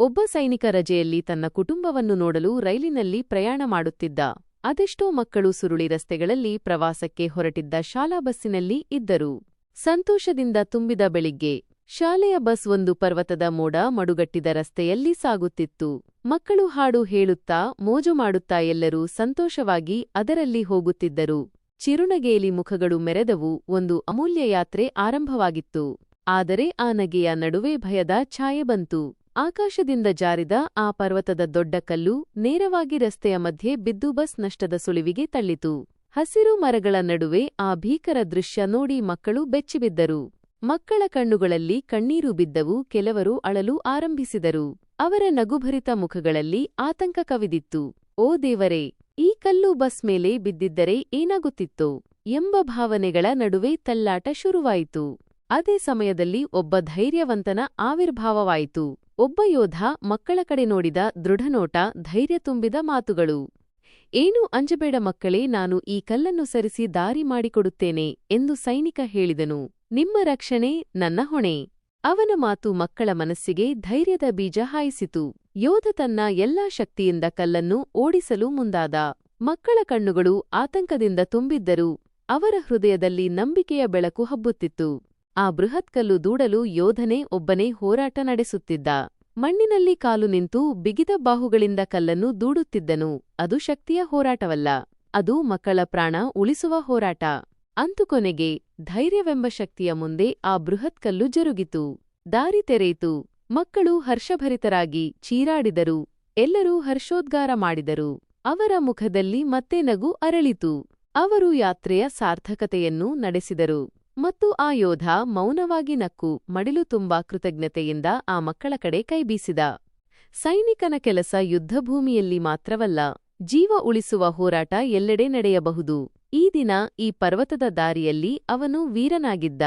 ಒಬ್ಬ ಸೈನಿಕ ರಜೆಯಲ್ಲಿ ತನ್ನ ಕುಟುಂಬವನ್ನು ನೋಡಲು ರೈಲಿನಲ್ಲಿ ಪ್ರಯಾಣ ಮಾಡುತ್ತಿದ್ದ. ಅದೆಷ್ಟೋ ಮಕ್ಕಳು ಸುರುಳಿ ರಸ್ತೆಗಳಲ್ಲಿ ಪ್ರವಾಸಕ್ಕೆ ಹೊರಟಿದ್ದ ಶಾಲಾ ಬಸ್ಸಿನಲ್ಲಿ ಇದ್ದರು. ಸಂತೋಷದಿಂದ ತುಂಬಿದ ಬೆಳಿಗ್ಗೆ, ಶಾಲೆಯ ಬಸ್ ಒಂದು ಪರ್ವತದ ಮೋಡ ಮಡುಗಟ್ಟಿದ ರಸ್ತೆಯಲ್ಲಿ ಸಾಗುತ್ತಿತ್ತು. ಮಕ್ಕಳು ಹಾಡು ಹೇಳುತ್ತಾ, ಮೋಜು ಮಾಡುತ್ತಾ ಎಲ್ಲರೂ ಸಂತೋಷವಾಗಿ ಅದರಲ್ಲಿ ಹೋಗುತ್ತಿದ್ದರು. ಚಿರುನಗೆಯಲ್ಲಿ ಮುಖಗಳು ಮೆರೆದವು, ಒಂದು ಅಮೂಲ್ಯ ಯಾತ್ರೆ ಆರಂಭವಾಗಿತ್ತು. ಆದರೆ ಆ ನಗೆಯ ನಡುವೆ ಭಯದ ಛಾಯೆ ಬಂತು. ಆಕಾಶದಿಂದ ಜಾರಿದ ಆ ಪರ್ವತದ ದೊಡ್ಡ ಕಲ್ಲು ನೇರವಾಗಿ ರಸ್ತೆಯ ಮಧ್ಯೆ ಬಿದ್ದು ಬಸ್ ನಷ್ಟದ ಸುಳಿವಿಗೆ ತಳ್ಳಿತು. ಹಸಿರು ಮರಗಳ ನಡುವೆ ಆ ಭೀಕರ ದೃಶ್ಯ ನೋಡಿ ಮಕ್ಕಳು ಬೆಚ್ಚಿಬಿದ್ದರು. ಮಕ್ಕಳ ಕಣ್ಣುಗಳಲ್ಲಿ ಕಣ್ಣೀರು ಬಿದ್ದವು, ಕೆಲವರು ಅಳಲು ಆರಂಭಿಸಿದರು. ಅವರ ನಗುಭರಿತ ಮುಖಗಳಲ್ಲಿ ಆತಂಕ ಕವಿದಿತ್ತು. ಓ ದೇವರೇ, ಈ ಕಲ್ಲು ಬಸ್ ಮೇಲೆ ಬಿದ್ದಿದ್ದರೆ ಏನಾಗುತ್ತಿತ್ತೋ ಎಂಬ ಭಾವನೆಗಳ ನಡುವೆ ತಲ್ಲಾಟ ಶುರುವಾಯಿತು. ಅದೇ ಸಮಯದಲ್ಲಿ ಒಬ್ಬ ಧೈರ್ಯವಂತನ ಆವಿರ್ಭಾವವಾಯಿತು. ಒಬ್ಬ ಯೋಧ ಮಕ್ಕಳ ಕಡೆ ನೋಡಿದ ದೃಢನೋಟ ಧೈರ್ಯ ತುಂಬಿದ ಮಾತುಗಳು. ಏನು ಅಂಜಬೇಡ ಮಕ್ಕಳೇ, ನಾನು ಈ ಕಲ್ಲನ್ನು ಸರಿಸಿ ದಾರಿ ಮಾಡಿಕೊಡುತ್ತೇನೆ ಎಂದು ಸೈನಿಕ ಹೇಳಿದನು. ನಿಮ್ಮ ರಕ್ಷಣೆ ನನ್ನ ಹೊಣೆ. ಅವನ ಮಾತು ಮಕ್ಕಳ ಮನಸ್ಸಿಗೆ ಧೈರ್ಯದ ಬೀಜ ಹಾಯಿಸಿತು. ಯೋಧ ತನ್ನ ಎಲ್ಲಾ ಶಕ್ತಿಯಿಂದ ಕಲ್ಲನ್ನು ಓಡಿಸಲು ಮುಂದಾದ. ಮಕ್ಕಳ ಕಣ್ಣುಗಳು ಆತಂಕದಿಂದ ತುಂಬಿದ್ದರು. ಅವರ ಹೃದಯದಲ್ಲಿ ನಂಬಿಕೆಯ ಬೆಳಕು ಹಬ್ಬುತ್ತಿತ್ತು. ಆ ಬೃಹತ್ ಕಲ್ಲು ದೂಡಲು ಯೋಧನೇ ಒಬ್ಬನೇ ಹೋರಾಟ ನಡೆಸುತ್ತಿದ್ದ. ಮಣ್ಣಿನಲ್ಲಿ ಕಾಲು ನಿಂತು ಬಿಗಿದ ಬಾಹುಗಳಿಂದ ಕಲ್ಲನ್ನು ದೂಡುತ್ತಿದ್ದನು. ಅದು ಶಕ್ತಿಯ ಹೋರಾಟವಲ್ಲ. ಅದು ಮಕ್ಕಳ ಪ್ರಾಣ ಉಳಿಸುವ ಹೋರಾಟ. ಅಂತು ಕೊನೆಗೆ ಧೈರ್ಯವೆಂಬ ಶಕ್ತಿಯ ಮುಂದೆ ಆ ಬೃಹತ್ ಕಲ್ಲು ಜರುಗಿತು. ದಾರಿ ತೆರೆಯಿತು. ಮಕ್ಕಳು ಹರ್ಷಭರಿತರಾಗಿ ಚೀರಾಡಿದರು. ಎಲ್ಲರೂ ಹರ್ಷೋದ್ಗಾರ ಮಾಡಿದರು. ಅವರ ಮುಖದಲ್ಲಿ ಮತ್ತೆ ನಗು ಅರಳಿತು. ಅವರು ಯಾತ್ರೆಯ ಸಾರ್ಥಕತೆಯನ್ನು ನಡೆಸಿದರು. ಮತ್ತು ಆ ಯೋಧ ಮೌನವಾಗಿ ನಕ್ಕು, ಮಡಿಲು ತುಂಬಾ ಕೃತಜ್ಞತೆಯಿಂದ ಆ ಮಕ್ಕಳ ಕಡೆ ಕೈಬೀಸಿದ ಸೈನಿಕನ ಕೆಲಸ ಯುದ್ಧಭೂಮಿಯಲ್ಲಿ ಮಾತ್ರವಲ್ಲ, ಜೀವ ಉಳಿಸುವ ಹೋರಾಟ ಎಲ್ಲೆಡೆ ನಡೆಯಬಹುದು. ಈ ದಿನ ಈ ಪರ್ವತದ ದಾರಿಯಲ್ಲಿ ಅವನು ವೀರನಾಗಿದ್ದ.